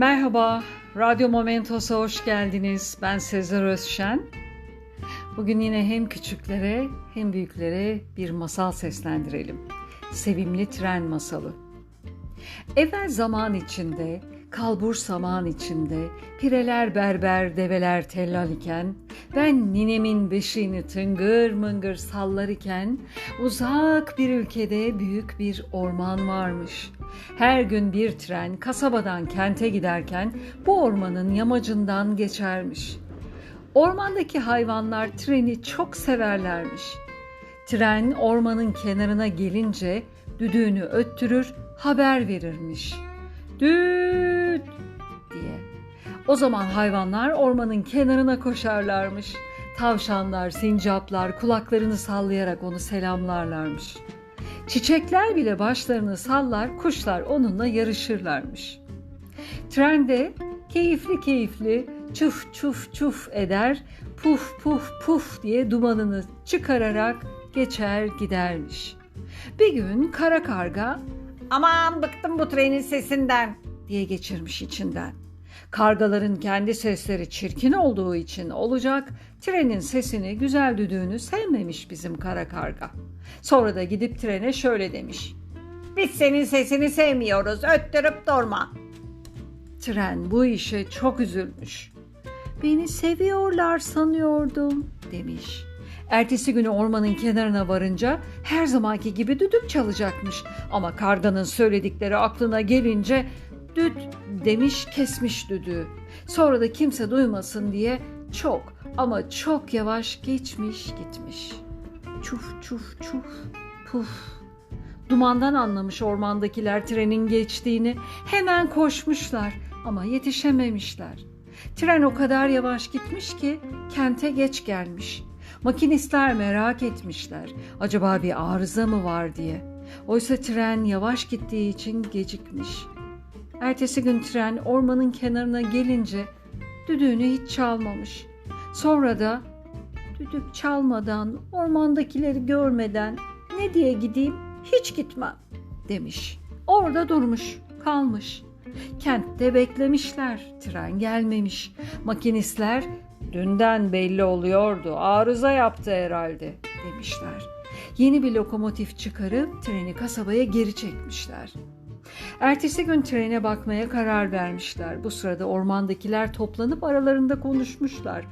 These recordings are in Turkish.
Merhaba, Radyo Momentos'a hoş geldiniz. Ben Sezer Özşen. Bugün yine hem küçüklere hem büyüklere bir masal seslendirelim. Sevimli Tren Masalı. Evvel zaman içinde, kalbur saman içinde, pireler berber, develer tellal iken, ben ninemin beşiğini tıngır mıngır sallar iken, uzak bir ülkede büyük bir orman varmış. Her gün bir tren kasabadan kente giderken bu ormanın yamacından geçermiş. Ormandaki hayvanlar treni çok severlermiş. Tren ormanın kenarına gelince düdüğünü öttürür, haber verirmiş. Düt diye. O zaman hayvanlar ormanın kenarına koşarlarmış. Tavşanlar, sincaplar kulaklarını sallayarak onu selamlarlarmış. Çiçekler bile başlarını sallar, kuşlar onunla yarışırlarmış. Trende keyifli keyifli çuf çuf çuf eder, puf puf puf diye dumanını çıkararak geçer gidermiş. Bir gün kara karga Aman bıktım bu trenin sesinden. diye geçirmiş içinden. Kargaların kendi sesleri çirkin olduğu için olacak, trenin sesini, güzel düdüğünü sevmemiş bizim kara karga. Sonra da gidip trene şöyle demiş. Biz senin sesini sevmiyoruz. Öttürüp durma. Tren bu işe çok üzülmüş. Beni seviyorlar sanıyordum demiş. Ertesi günü ormanın kenarına varınca her zamanki gibi düdük çalacakmış. Ama karganın söyledikleri aklına gelince düt demiş kesmiş düdüğü. Sonra da kimse duymasın diye çok ama çok yavaş geçmiş gitmiş. Çuf çuf çuf puf. Dumandan anlamış ormandakiler trenin geçtiğini. Hemen koşmuşlar ama yetişememişler. Tren o kadar yavaş gitmiş ki kente geç gelmiş. Makinistler merak etmişler. Acaba bir arıza mı var diye. Oysa tren yavaş gittiği için gecikmiş. Ertesi gün tren ormanın kenarına gelince düdüğünü hiç çalmamış. Sonra da düdük çalmadan, ormandakileri görmeden ne diye gideyim hiç gitmem demiş. Orada durmuş, kalmış. Kentte beklemişler, tren gelmemiş. Makinistler dünden belli oluyordu, arıza yaptı herhalde demişler. Yeni bir lokomotif çıkarıp treni kasabaya geri çekmişler. Ertesi gün trene bakmaya karar vermişler. Bu sırada ormandakiler toplanıp aralarında konuşmuşlar.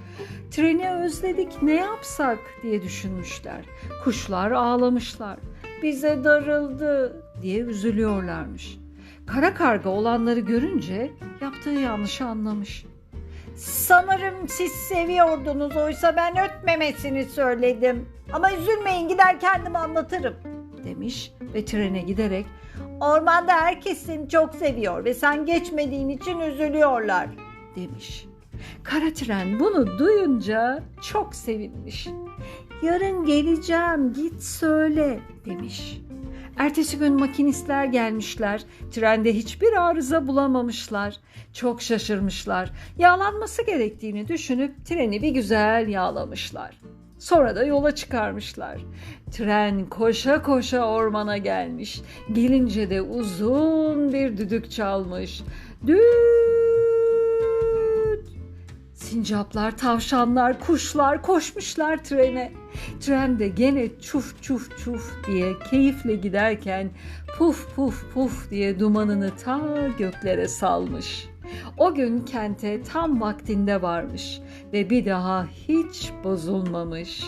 Treni özledik ne yapsak diye düşünmüşler. Kuşlar ağlamışlar. Bize darıldı diye üzülüyorlarmış. Kara karga olanları görünce yaptığı yanlışı anlamış. Sanırım siz seviyordunuz oysa ben ötmemesini söyledim. Ama üzülmeyin gider kendim anlatırım. demiş ve trene giderek Ormanda herkes seni çok seviyor ve sen geçmediğin için üzülüyorlar. demiş. Kara tren bunu duyunca çok sevinmiş. Yarın geleceğim git söyle demiş. Ertesi gün makinistler gelmişler. Trende hiçbir arıza bulamamışlar. Çok şaşırmışlar. Yağlanması gerektiğini düşünüp treni bir güzel yağlamışlar. Sonra da yola çıkarmışlar. Tren koşa koşa ormana gelmiş. Gelince de uzun bir düdük çalmış. Düt! Sincaplar, tavşanlar, kuşlar koşmuşlar trene. Tren de gene çuf çuf çuf diye keyifle giderken puf puf puf diye dumanını ta göklere salmış. O gün kente tam vaktinde varmış ve bir daha hiç bozulmamış.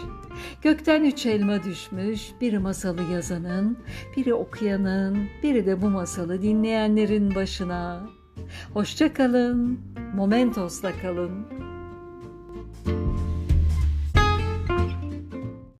Gökten üç elma düşmüş, biri masalı yazanın, biri okuyanın, biri de bu masalı dinleyenlerin başına. Hoşça kalın, Momentos'la kalın.